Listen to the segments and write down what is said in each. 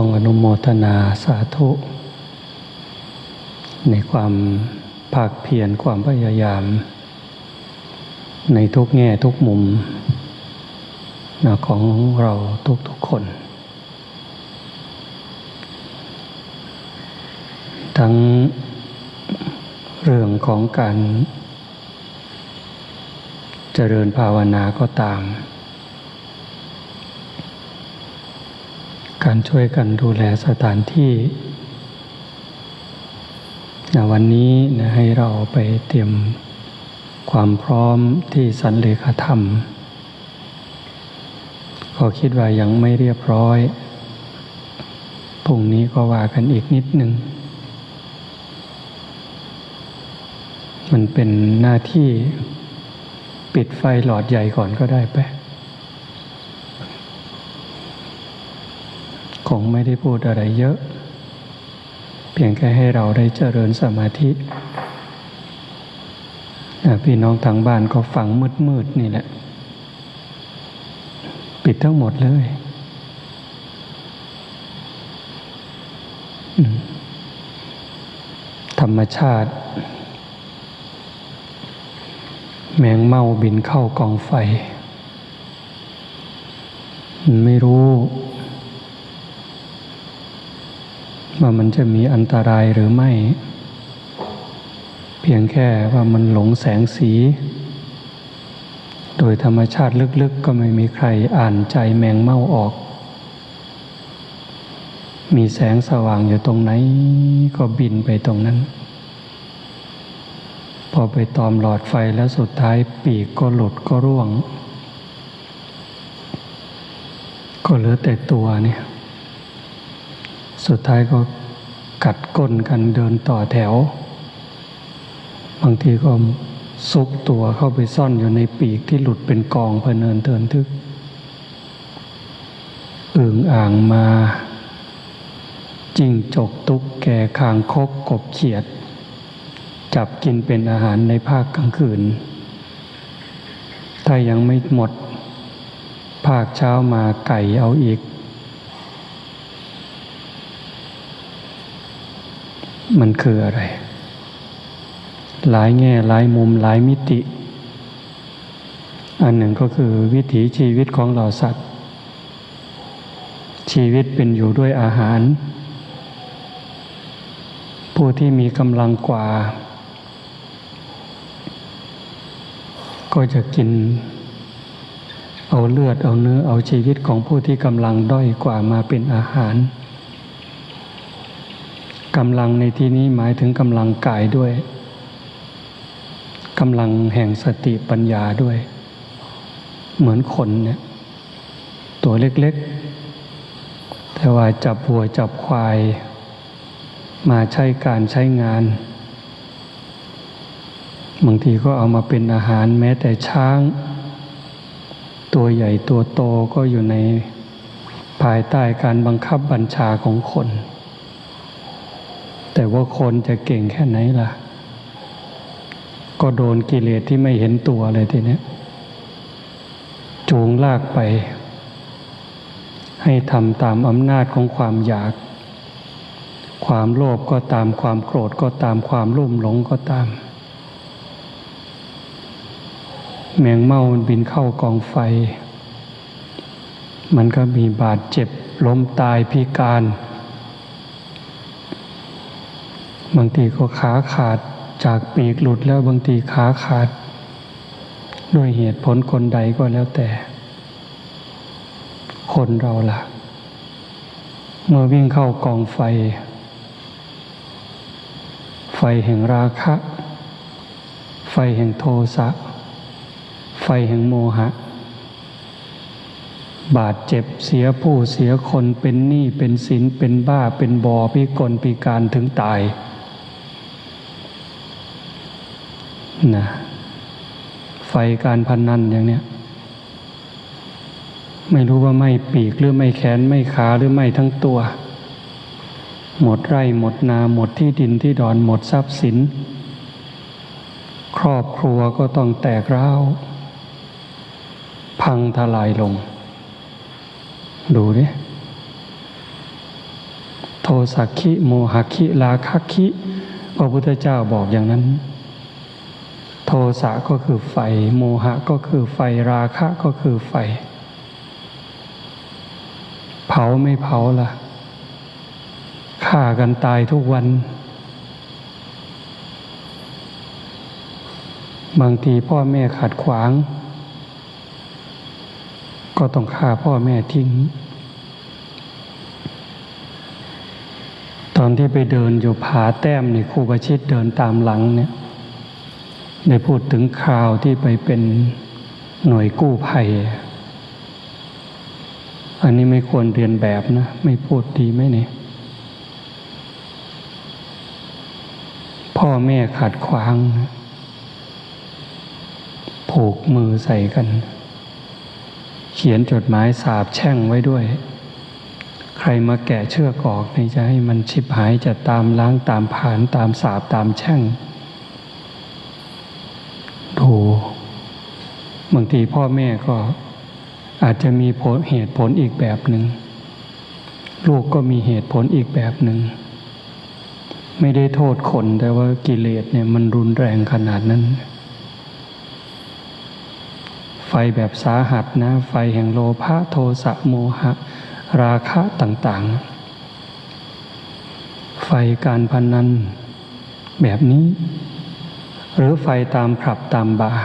องอนุโมทนาสาธุ ในความภาคเพียรความพยายาม ในทุกแง่ทุกมุมนะของเราทุกๆคน ทั้งเรื่องของการเจริญภาวนาก็ตาม การช่วยกันดูแลสถานที่นะวันนี้นะให้เราไปเตรียมความพร้อมที่สันเลขาธรรม ก็คิดว่ายังไม่เรียบร้อยพรุ่งนี้ก็ว่ากันอีกนิดหนึ่งมันเป็นหน้าที่ปิดไฟหลอดใหญ่ก่อนก็ได้ไป คงไม่ได้พูดอะไรเยอะ เพียงแค่ให้เราได้เจริญสมาธิพี่น้องทางบ้านก็ฟังมืดๆนี่แหละ ปิดทั้งหมดเลย ธรรมชาติ แมงเม่าบินเข้ากองไฟ ไม่รู้ ว่ามันจะมีอันตรายหรือไม่ เพียงแค่ว่ามันหลงแสงสี โดยธรรมชาติลึกๆ ก็ไม่มีใครอ่านใจแมงเม่าออก มีแสงสว่างอยู่ตรงไหนก็บินไปตรงนั้น พอไปตอมหลอดไฟแล้วสุดท้ายปีกก็หลุดก็ร่วง ก็เหลือแต่ตัวเนี่ย สุดท้ายก็กัดก้นกันเดินต่อแถว บางทีก็ซุกตัวเข้าไปซ่อนอยู่ในปีกที่หลุดเป็นกองเพเนินเทินทึกอึ่งอ่างมา จิ้งจกตุกแก่คางคกกบเขียด จับกินเป็นอาหารในภาคกลางคืน ถ้ายังไม่หมด ภาคเช้ามาไก่เอาอีก มันคืออะไร หลายแง่หลายมุมหลายมิติ อันหนึ่งก็คือวิถีชีวิตของเราสัตว์ ชีวิตเป็นอยู่ด้วยอาหาร ผู้ที่มีกำลังกว่า ก็จะกินเอาเลือดเอาเนื้อเอาชีวิตของผู้ที่กำลังด้อยกว่ามาเป็นอาหาร กำลังในที่นี้หมายถึงกำลังกายด้วยกำลังแห่งสติปัญญาด้วย เหมือนคนเนี่ย ตัวเล็กๆ แต่ว่าจับหัวจับควาย มาใช้การใช้งาน บางทีก็เอามาเป็นอาหารแม้แต่ช้าง ตัวใหญ่ตัวโตก็อยู่ในภายใต้การบังคับบัญชาของคน แต่ว่าคนจะเก่งแค่ไหนล่ะ ก็โดนกิเลสที่ไม่เห็นตัวเลยทีนี้จูงลากไป ให้ทำตามอำนาจของความอยาก ความโลภก็ตามความโกรธก็ตามความรุ่มหลงก็ตาม แมงเม่ามันบินเข้ากองไฟ มันก็มีบาดเจ็บล้มตายพิการ บางทีก็ขาขาดจากปีกหลุดแล้วบางทีขาขาด ด้วยเหตุผลคนใดก็แล้วแต่ คนเราล่ะ เมื่อวิ่งเข้ากองไฟ ไฟแห่งราคะ ไฟแห่งโทสะ ไฟแห่งโมหะ บาดเจ็บเสียผู้เสียคนเป็นหนี้เป็นสินเป็นบ้าเป็นบอพิกลพิการถึงตาย นะไฟการพันนันอย่างเนี้ยไม่รู้ว่าไม่ปีกหรือไม่แขนไม่ขาหรือไม่ทั้งตัว หมดไร่หมดนาหมดที่ดินที่ดอนหมดทรัพย์สิน ครอบครัวก็ต้องแตกร้าว พังทลายลง ดูดิสักขิโมหคิลาคักขิพระพุทธเจ้าบอกอย่างนั้น โทสะก็คือไฟ โมหะก็คือไฟราคะก็คือไฟ เผาไม่เผาล่ะฆ่ากันตายทุกวัน บางทีพ่อแม่ขัดขวาง ก็ต้องฆ่าพ่อแม่ทิ้ง ตอนที่ไปเดินอยู่ผาแต้มนี่ครูประชิตเดินตามหลังเนี่ย ได้พูดถึงข่าวที่ไปเป็นหน่วยกู้ภัย อันนี้ไม่ควรเรียนแบบนะ ไม่พูดดีไหมเนี่ยพ่อแม่ขัดขวางนะผูกมือใส่กัน เขียนจดหมายสาบแช่งไว้ด้วย ใครมาแกะเชือกออกนี่จะให้มันชิบหายจะตามล้างตามผานตามสาบตามแช่งดู บางทีพ่อแม่ก็อาจจะมีผลเหตุผลอีกแบบหนึ่งลูกก็มีเหตุผลอีกแบบหนึ่งไม่ได้โทษคนแต่ว่ากิเลสเนี่ยมันรุนแรงขนาดนั้น ไฟแบบสาหัสนะ ไฟแห่งโลภะโทสะโมหะ ราคะต่าง ๆ ไฟการพนันแบบนี้ หรือไฟตามขับตามบาร์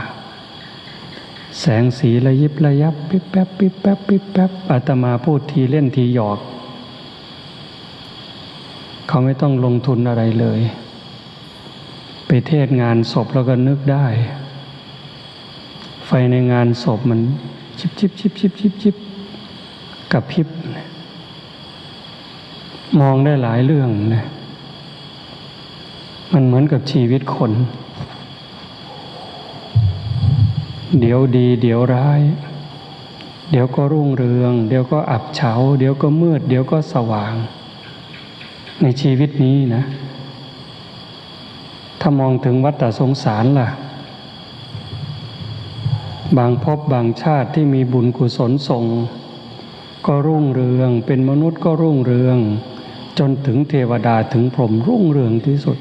แสงสีระยิบระยับปิ๊บแป๊บปิ๊บแป๊บปิ๊บแป๊บอาตมาพูดทีเล่นทีหยอก เขาไม่ต้องลงทุนอะไรเลย ไปเทศงานศพแล้วก็นึกได้ ไฟในงานศพมันชิบชิบชิบชิบชิบชิบกับพิบ มองได้หลายเรื่องนะมันเหมือนกับชีวิตคน เดี๋ยวดี เดี๋ยวร้าย เดี๋ยวก็รุ่งเรือง เดี๋ยวก็อับเฉา เดี๋ยวก็มืด เดี๋ยวก็สว่าง ในชีวิตนี้นะ ถ้ามองถึงวัฏสงสารล่ะ บางภพบางชาติที่มีบุญกุศลส่ง ก็รุ่งเรือง เป็นมนุษย์ก็รุ่งเรือง จนถึงเทวดาถึงพรหมรุ่งเรืองที่สุด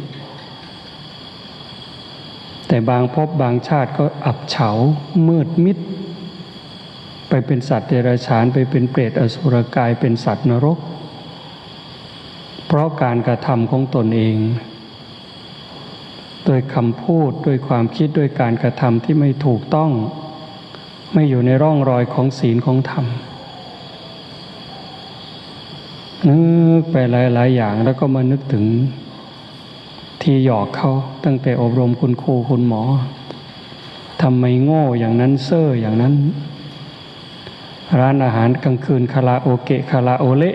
แต่บางภพบางชาติก็อับเฉา มืดมิด ไปเป็นสัตว์เดรัจฉานไปเป็นเปรตอสุรกายเป็นสัตว์นรก เพราะการกระทำของตนเองโดยคำพูดด้วยความคิดด้วยการกระทำที่ไม่ถูกต้อง ไม่อยู่ในร่องรอยของศีลของธรรมนึกไปหลาย ๆ อย่างแล้วก็มานึกถึง ที่หยอกเขาตั้งแต่อบรมคุณครูคุณหมอทำไมโง่อย่างนั้นเซ่ออย่างนั้น ร้านอาหารกลางคืนคาราโอเกะคาราโอเละ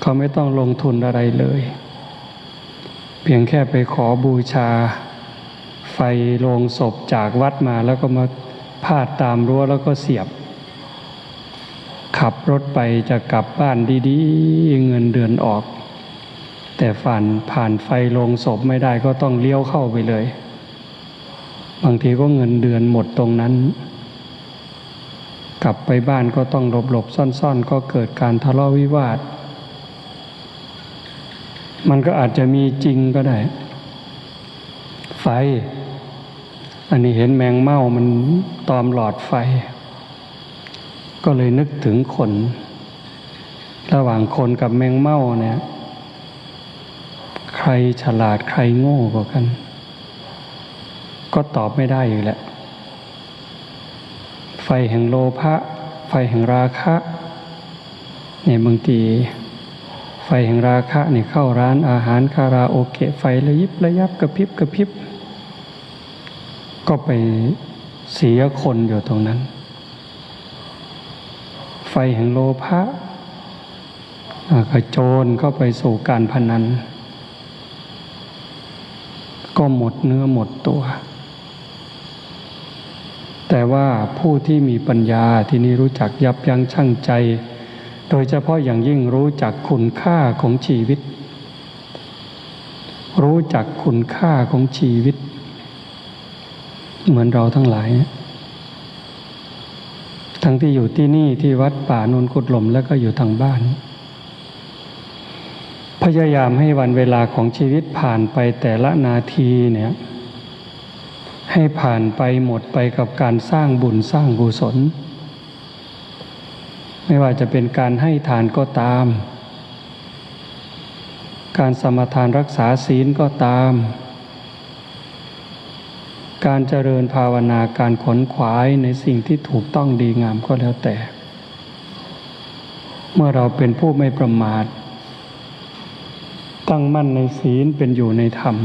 เขาไม่ต้องลงทุนอะไรเลย เพียงแค่ไปขอบูชา ไฟโลงศพจากวัดมาแล้วก็มาพาดตามรั้วแล้วก็เสียบ ขับรถไปจะกลับบ้านดีๆ เงินเดือนออก แต่ฝันผ่านไฟลงศพไม่ได้ก็ต้องเลี้ยวเข้าไปเลย บางทีก็เงินเดือนหมดตรงนั้น กลับไปบ้านก็ต้องหลบหลบซ่อนๆ ก็เกิดการทะเลาะวิวาท มันก็อาจจะมีจริงก็ได้ ไฟ อันนี้เห็นแมงเม่ามันตอมหลอดไฟ ก็เลยนึกถึงคน ระหว่างคนกับแมงเม่าเนี่ย ใครฉลาดใครโง่กว่ากัน ก็ตอบไม่ได้อยู่แหละ ไฟแห่งโลภะไฟแห่งราคะเนี่ยบางทีไฟแห่งราคะเนี่ยเข้าร้านอาหารคาราโอเกะไฟระยิบระยับกระพริบกระพริบ ก็ไปเสียคนอยู่ตรงนั้น ไฟแห่งโลภะกระโจนเข้าไปสู่การพนัน ก็หมดเนื้อหมดตัว แต่ว่าผู้ที่มีปัญญาที่นี่รู้จักยับยั้งชั่งใจ โดยเฉพาะอย่างยิ่งรู้จักคุณค่าของชีวิต รู้จักคุณค่าของชีวิต เหมือนเราทั้งหลาย ทั้งที่อยู่ที่นี่ที่วัดป่านนกุดหลมแล้วก็อยู่ทางบ้าน พยายามให้วันเวลาของชีวิตผ่านไปแต่ละนาทีเนี่ยให้ผ่านไปหมดไปกับการสร้างบุญสร้างกุศล ไม่ว่าจะเป็นการให้ทานก็ตาม การสมทานรักษาศีลก็ตาม การเจริญภาวนาการขนขวายในสิ่งที่ถูกต้องดีงามก็แล้วแต่ เมื่อเราเป็นผู้ไม่ประมาท ตั้งมั่นในศีลเป็นอยู่ในธรรม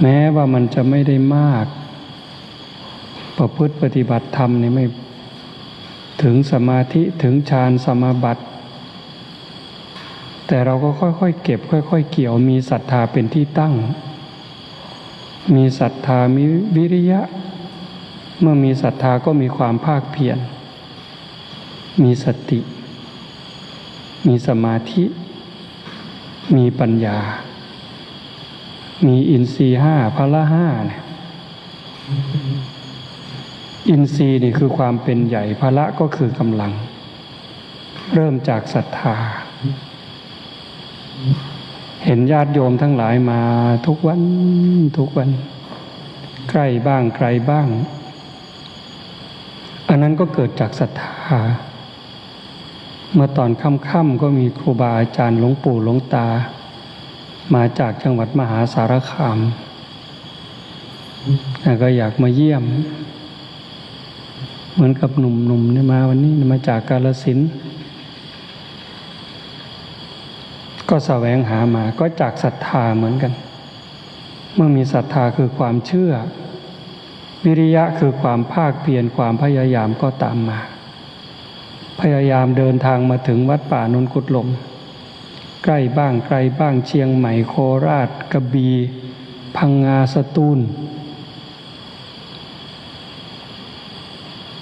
แม้ว่ามันจะไม่ได้มาก ประพฤติปฏิบัติธรรมนี่ไม่ถึงสมาธิถึงฌานสมาบัติ แต่เราก็ค่อยๆเก็บ ค่อยๆเกี่ยวมีศรัทธาเป็นที่ตั้ง มีศรัทธามีวิริยะ เมื่อมีศรัทธาก็มีความภาคเพียรมีสติ มีสมาธิ มีปัญญา มีอินทรีห้าพละห้าเนี่ยอินทรีย์นี่คือความเป็นใหญ่พละก็คือกำลัง เริ่มจากศรัทธา เห็นญาติโยมทั้งหลายมาทุกวันทุกวัน ใกล้บ้างไกลบ้าง อันนั้นก็เกิดจากศรัทธา เมื่อตอนค่ำๆก็มีครูบาอาจารย์หลวงปู่หลวงตา มาจากจังหวัดมหาสารคามแล้วก็อยากมาเยี่ยม เหมือนกับหนุ่มๆเนี่ยมาวันนี้มาจากกาลสินก็แสวงหามาก็จากศรัทธาเหมือนกัน เมื่อมีศรัทธาคือความเชื่อ วิริยะคือความภาคเพียรความพยายามก็ตามมา พยายามเดินทางมาถึงวัดป่านนกุดลม ใกล้บ้างไกลบ้างเชียงใหม่โคราชกระบีพังงาสตูล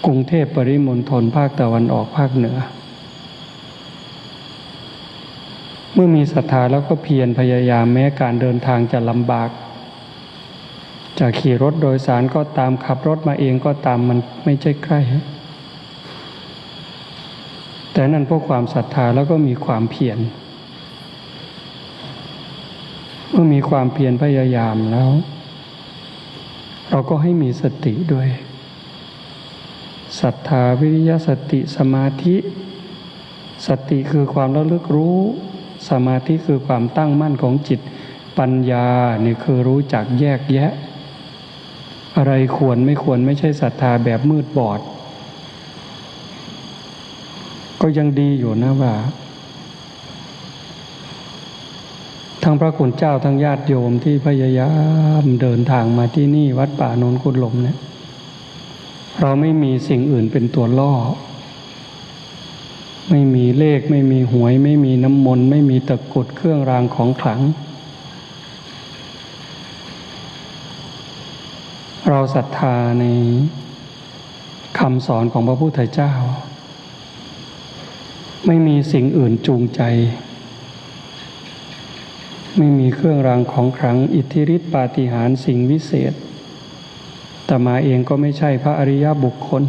กรุงเทพปริมณฑลภาคตะวันออกภาคเหนือ เมื่อมีศรัทธาแล้วก็เพียรพยายามแม้การเดินทางจะลำบาก จะขี่รถโดยสารก็ตามขับรถมาเองก็ตามมันไม่ใช่ใกล้ แต่นั่นเพราะความศรัทธาแล้วก็มีความเพียรเมื่อมีความเพียรพยายามแล้ว เราก็ให้มีสติด้วยศรัทธาวิริยะสติสมาธิ สติคือความระลึกรู้ สมาธิคือความตั้งมั่นของจิต ปัญญานี่คือรู้จักแยกแยะ อะไรควรไม่ควรไม่ใช่ศรัทธาแบบมืดบอด ก็ยังดีอยู่นะว่า ทั้งพระคุณเจ้าทั้งญาติโยมที่พยายามเดินทางมาที่นี่วัดป่าโนนกุดลมเนี่ย เราไม่มีสิ่งอื่นเป็นตัวล่อ ไม่มีเลข ไม่มีหวย ไม่มีน้ำมนต์ ไม่มีตะกุดเครื่องรางของขลัง เราศรัทธาในคำสอนของพระพุทธเจ้า ไม่มีสิ่งอื่นจูงใจ ไม่มีเครื่องรางของขลังอิทธิฤทธิปาฏิหาริย์สิ่งวิเศษแต่มาเองก็ไม่ใช่พระอริยบุคคล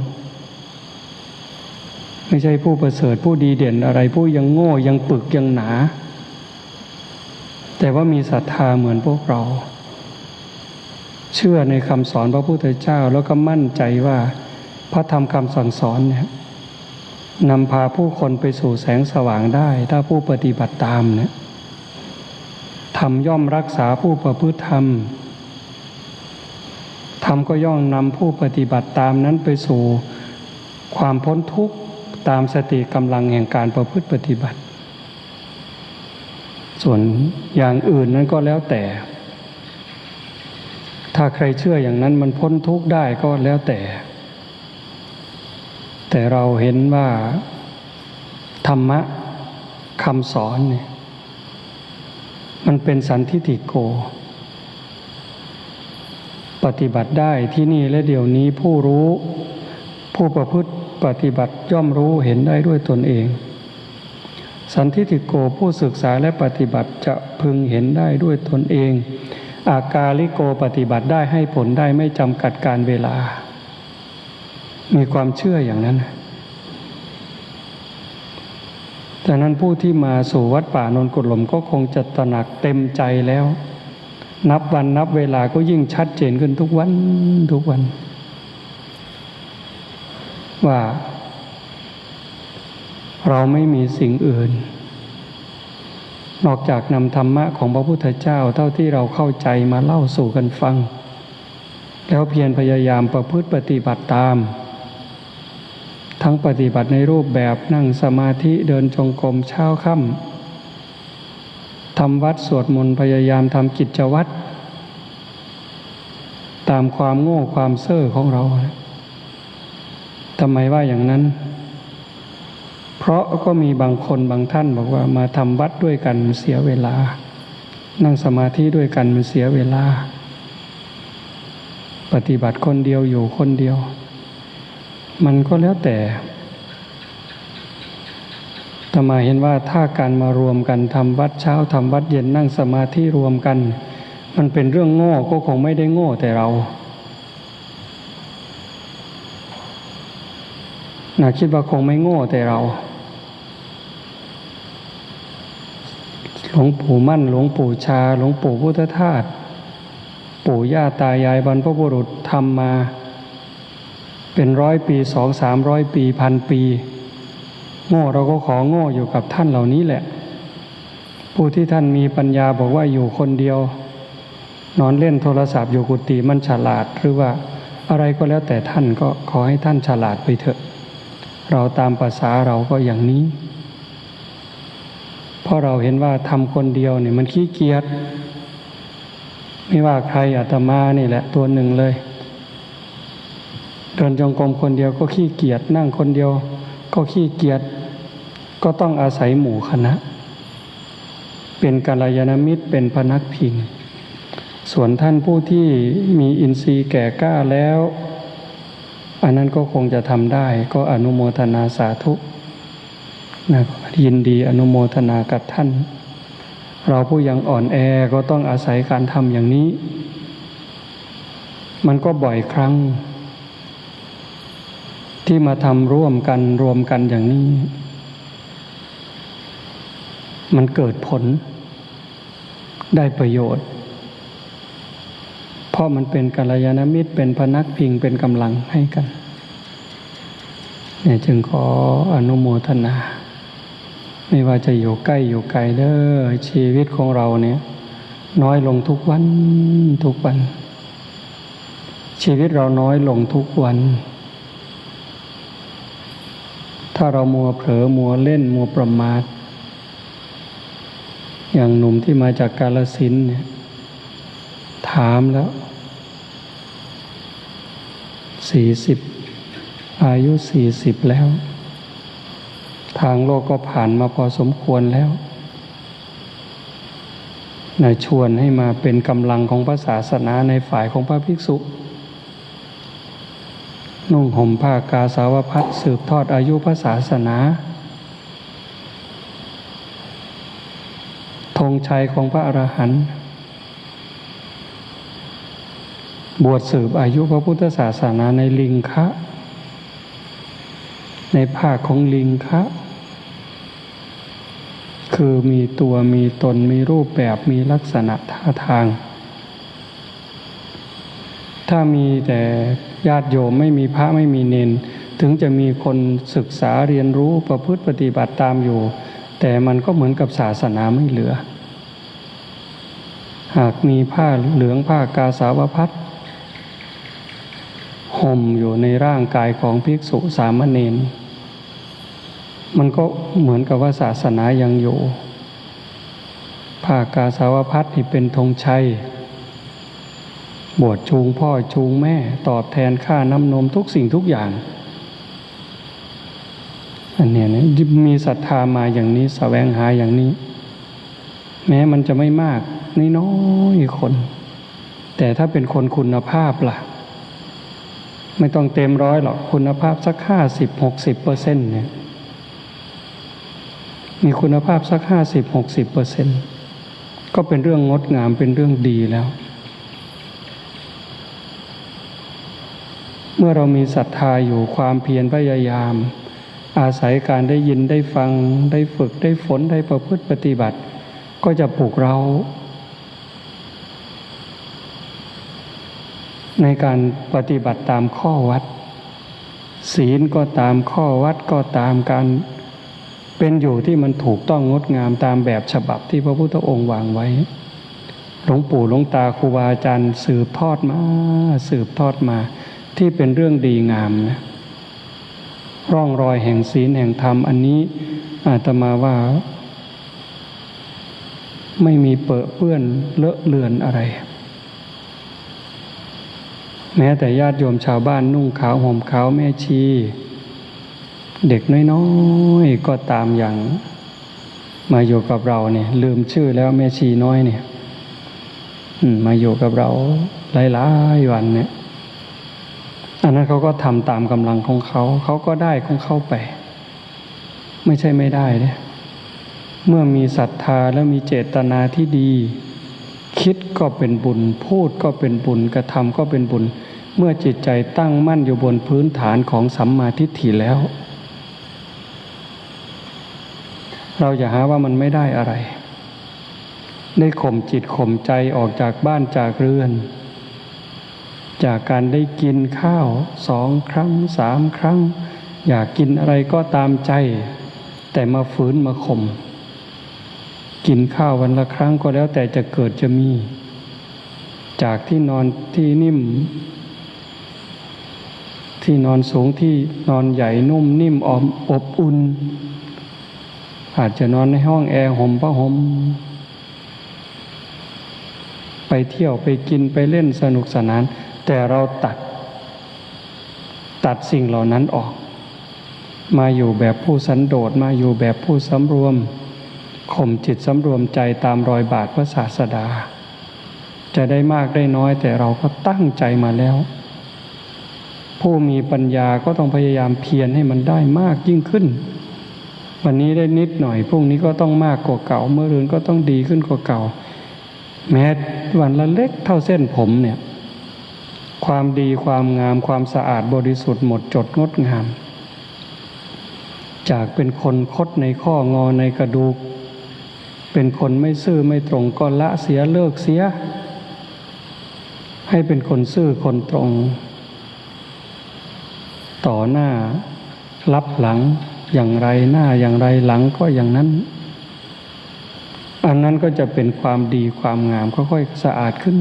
ไม่ใช่ผู้ประเสริฐผู้ดีเด่นอะไรผู้ยังโง่ยังปึกยังหนา แต่ว่ามีศรัทธาเหมือนพวกเรา เชื่อในคำสอนพระพุทธเจ้าแล้วก็มั่นใจว่าพระธรรมคำสั่งสอนเนี่ย นำพาผู้คนไปสู่แสงสว่างได้ ถ้าผู้ปฏิบัติตามเนี่ยทำย่อมรักษาผู้ประพฤติธรรมธรรมก็ย่อมนำผู้ปฏิบัติตามนั้นไปสู่ความพ้นทุกข์ตามสติกำลังแห่งการประพฤติปฏิบัติ ส่วนอย่างอื่นนั้นก็แล้วแต่ ถ้าใครเชื่ออย่างนั้นมันพ้นทุกข์ได้ก็แล้วแต่ แต่เราเห็นว่า ธรรมะคำสอนเนี่ยมันเป็นสันทิฏฐิโก ปฏิบัติได้ที่นี่และเดี๋ยวนี้ผู้รู้ ผู้ประพฤติปฏิบัติย่อมรู้เห็นได้ด้วยตนเอง สันทิติโกผู้ศึกษาและปฏิบัติจะพึงเห็นได้ด้วยตนเอง อากาลิโกปฏิบัติได้ให้ผลได้ไม่จำกัดการเวลา มีความเชื่ออย่างนั้นดังนั้นผู้ที่มาสู่วัดป่านนกุฎหลมก็คงจะตระหนักเต็มใจแล้ว นับวันนับเวลาก็ยิ่งชัดเจนขึ้นทุกวันทุกวัน ว่า เราไม่มีสิ่งอื่น นอกจากนำธรรมะของพระพุทธเจ้าเท่าที่เราเข้าใจมาเล่าสู่กันฟัง แล้วเพียรพยายามประพฤติปฏิบัติตาม ทั้งปฏิบัติในรูปแบบนั่งสมาธิเดินจงกรมเช้าค่ำทำวัดสวดมนต์พยายามทำกิจวัตรตามความโง่ความเซ่อของเราทำไมว่าอย่างนั้น เพราะก็มีบางคนบางท่านบอกว่ามาทำวัดด้วยกันมันเสียเวลา นั่งสมาธิด้วยกันมันเสียเวลา ปฏิบัติคนเดียวอยู่คนเดียว มันก็แล้วแต่ธรรมาเห็นว่าถ้าการมารวมกันทำวัดเช้าทำวัดเย็นนั่งสมาธิรวมกัน มันเป็นเรื่องโง่ก็คงไม่ได้โง่แต่เราน่าคิดว่าคงไม่โง่แต่เรา หลวงปู่มั่น หลวงปู่ชา หลวงปู่พุทธทาส ปู่ย่าตายายบรรพบุรุษทำมา เป็นร้อยปีสองสามร้อยปีพันปี โง่เราก็ขอโง่อยู่กับท่านเหล่านี้แหละ ผู้ที่ท่านมีปัญญาบอกว่าอยู่คนเดียว นอนเล่นโทรศัพท์อยู่กุฏิมันฉลาดหรือว่าอะไรก็แล้วแต่ท่านก็ขอให้ท่านฉลาดไปเถอะ เราตามภาษาเราก็อย่างนี้ เพราะเราเห็นว่าทำคนเดียวเนี่ยมันขี้เกียจไม่ว่าใครอาตมานี่แหละตัวหนึ่งเลย เดินจงกรมคนเดียวก็ขี้เกียจนั่งคนเดียว ก็ขี้เกียจก็ต้องอาศัยหมู่คณะ เป็นกัลยาณมิตรเป็นพนักพิง ส่วนท่านผู้ที่มีอินทรีย์แก่กล้าแล้ว อันนั้นก็คงจะทำได้ ก็อนุโมทนาสาธุนะยินดีอนุโมทนากับท่าน เราผู้ยังอ่อนแอก็ต้องอาศัยการทำอย่างนี้ มันก็บ่อยครั้ง ที่มาทำร่วมกันรวมกันอย่างนี้ มันเกิดผล ได้ประโยชน์ เพราะมันเป็นกัลยาณมิตรเป็นพนักพิงเป็นกำลังให้กันเนี่ยจึงขออนุโมทนา ไม่ว่าจะอยู่ใกล้อยู่ไกลเด้อชีวิตของเราเนี่ย น้อยลงทุกวันทุกวัน ชีวิตเราน้อยลงทุกวัน ถ้าเรามัวเผลอมัวเล่นมัวประมาท อย่างหนุ่มที่มาจากกาลสินเนี่ยถามแล้วสี่สิบอายุสี่สิบแล้ว ทางโลกก็ผ่านมาพอสมควรแล้วนายชวนให้มาเป็นกำลังของพระศาสนาในฝ่ายของพระภิกษุ นุ่งห่มผ้ากาสาวพัดสืบทอดอายุพระศาสนาธงชัยของพระอรหันต์บวชสืบอายุพระพุทธศาสนาในลิงคะ ในภาคของลิงคะ คือมีตัวมีตนมีรูปแบบมีลักษณะท่าทาง ถ้ามีแต่ ญาติโยมไม่มีพระไม่มีเนน ถึงจะมีคนศึกษาเรียนรู้ประพฤติปฏิบัติตามอยู่ แต่มันก็เหมือนกับศาสนาไม่เหลือ หากมีผ้าเหลืองผ้ากาสาวพัดห่มอยู่ในร่างกายของภิกษุสามเณรมันก็เหมือนกับว่าศาสนายังอยู่ผ้ากาสาวพัดนี่เป็นธงชัย บวชจูงพ่อจูงแม่ ตอบแทนค่าน้ำนมทุกสิ่งทุกอย่าง อันเนี้ยนะมีศรัทธามาอย่างนี้สแสวงหาอย่างนี้ แม้มันจะไม่มากน้อยคน แต่ถ้าเป็นคนคุณภาพล่ะ ไม่ต้องเต็มร้อยหรอกคุณภาพสักห้าสิบหกสิบเปอร์เซ็นต์เนี่ยมีคุณภาพสักห้าสิบหกสิบเปอร์เซ็นต์ก็เป็นเรื่องงดงามเป็นเรื่องดีแล้ว มื่อเรามีศรัทธาอยู่ความเพียรพยายาม อาศัยการได้ยินได้ฟังได้ฝึกได้ฝนได้ประพฤติปฏิบัติ ก็จะปลุกเราในการปฏิบัติตามข้อวัด ศีลก็ตามข้อวัดก็ตามการเป็นอยู่ที่มันถูกต้องงดงามตามแบบฉบับที่พระพุทธองค์วางไว้ หลวงปู่หลวงตาครูบาอาจารย์สืบทอดมา สืบทอดมา ที่เป็นเรื่องดีงามนะร่องรอยแห่งศีลแห่งธรรม อันนี้อาตมาว่า ไม่มีเปื้อเปื้อนเลอะเลือนอะไร แม้แต่ญาติโยมชาวบ้านนุ่งขาวห่มขาวแม่ชี เด็กน้อยๆก็ตามอย่าง มาอยู่กับเราเนี่ย ลืมชื่อแล้วแม่ชีน้อยเนี่ยมาอยู่กับเราหลายๆวันเนี่ย นนั้นเขาก็ทำตามกำลังของเขา เขาก็ได้ของเขาไป ไม่ใช่ไม่ได้เนี่ยเมื่อมีศรัทธาแล้วมีเจตนาที่ดี คิดก็เป็นบุญ พูดก็เป็นบุญกระทำก็เป็นบุญ เมื่อจิตใจตั้งมั่นอยู่บนพื้นฐานของสัมมาทิฏฐิแล้ว เราอย่าหาว่ามันไม่ได้อะไร ได้ข่มจิตข่มใจออกจากบ้านจากเรือน จากการได้กินข้าวสองครั้งสามครั้ง อยากกินอะไรก็ตามใจ แต่มาฝืนมาข่มกินข้าววันละครั้งก็แล้วแต่จะเกิดจะมี จากที่นอนที่นิ่ม ที่นอนสูงที่นอนใหญ่นุ่มนิ่มอมอบอุ่น อาจจะนอนในห้องแอร์ห่มผ้าห่มไปเที่ยวไปกินไปเล่นสนุกสนาน แต่เราตัด ตัดสิ่งเหล่านั้นออก มาอยู่แบบผู้สันโดษมาอยู่แบบผู้สำรวมข่มจิตสำรวมใจตามรอยบาทพระศาสดา จะได้มากได้น้อยแต่เราก็ตั้งใจมาแล้ว ผู้มีปัญญาก็ต้องพยายามเพียรให้มันได้มากยิ่งขึ้น วันนี้ได้นิดหน่อยพรุ่งนี้ก็ต้องมากกว่าเก่า เมื่อรืนก็ต้องดีขึ้นกว่าเก่า แม้วันละเล็กเท่าเส้นผมเนี่ย ความดีความงามความสะอาดบริสุทธิ์หมดจดงดงาม จากเป็นคนคดในข้องอในกระดูก เป็นคนไม่ซื่อไม่ตรงก็ละเสียเลิกเสีย ให้เป็นคนซื่อคนตรง ต่อหน้ารับหลังอย่างไรหน้าอย่างไรหลังก็อย่างนั้น อันนั้นก็จะเป็นความดีความงามค่อยๆสะอาดขึ้น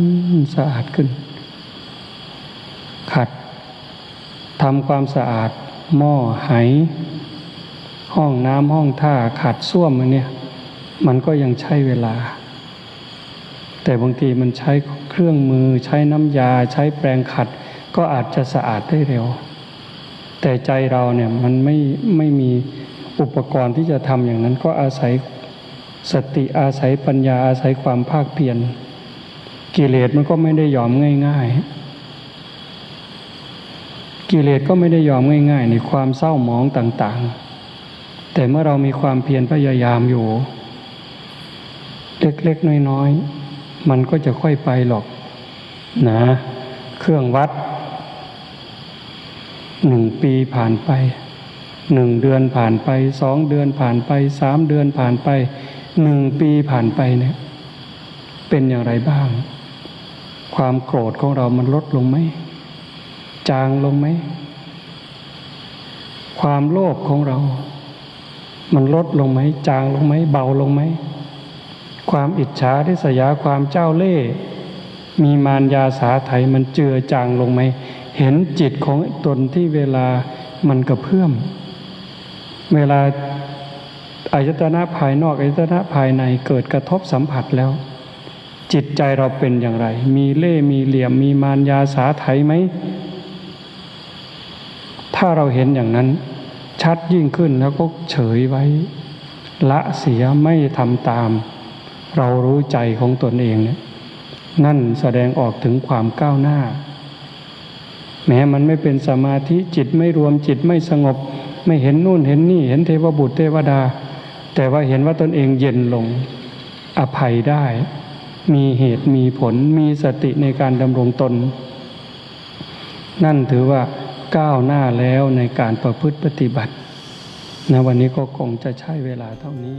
สะอาดขึ้น ขัดทำความสะอาด หม้อไหห้องน้ำห้องท่าขัดส้วมอันเนี้ยมันก็ยังใช้เวลา แต่บางทีมันใช้เครื่องมือใช้น้ำยาใช้แปรงขัด ก็อาจจะสะอาดได้เร็ว แต่ใจเราเนี่ยมันไม่ไม่มีอุปกรณ์ที่จะทำอย่างนั้นก็อาศัยสติอาศัยปัญญาอาศัยความภาคเพียรกิเลสมันก็ไม่ได้ยอมง่าย ๆ กิเลสก็ไม่ได้ยอมง่ายๆในความเศร้าหมองต่างๆ แต่เมื่อเรามีความเพียรพยายามอยู่ เล็กๆน้อยๆ มันก็จะค่อยไปหรอก นะ เครื่องวัดหนึ่งปีผ่านไปหนึ่งเดือนผ่านไปสองเดือนผ่านไปสามเดือนผ่านไปหนึ่งปีผ่านไปเนี่ย เป็นอย่างไรบ้าง ความโกรธของเรามันลดลงไหม จางลงไหม ความโลภของเรา มันลดลงไหม จางลงไหม เบาลงไหม ความอิจฉาทิษยาความเจ้าเล่ห์มีมารยาสาไถมันเจือจางลงไหม เห็นจิตของตนที่เวลามันกระเพื่อม เวลาอายตนะภายนอกอายตนะภายในเกิดกระทบสัมผัสแล้ว จิตใจเราเป็นอย่างไร มีเล่ มีเหลี่ยม มีมารยาสาไถไหม ถ้าเราเห็นอย่างนั้น ชัดยิ่งขึ้นแล้วก็เฉยไว้ ละเสียไม่ทำตาม เรารู้ใจของตนเองเนี่ยนั่นแสดงออกถึงความก้าวหน้า แม้มันไม่เป็นสมาธิจิตไม่รวมจิตไม่สงบ ไม่เห็นนู่นเห็นนี่เห็นเทวบุตรเทวดา แต่ว่าเห็นว่าตนเองเย็นลง อภัยได้ มีเหตุมีผลมีสติในการดำรงตน นั่นถือว่า ก้าวหน้าแล้วในการประพฤติปฏิบัตินะวันนี้ก็คงจะใช้เวลาเท่านี้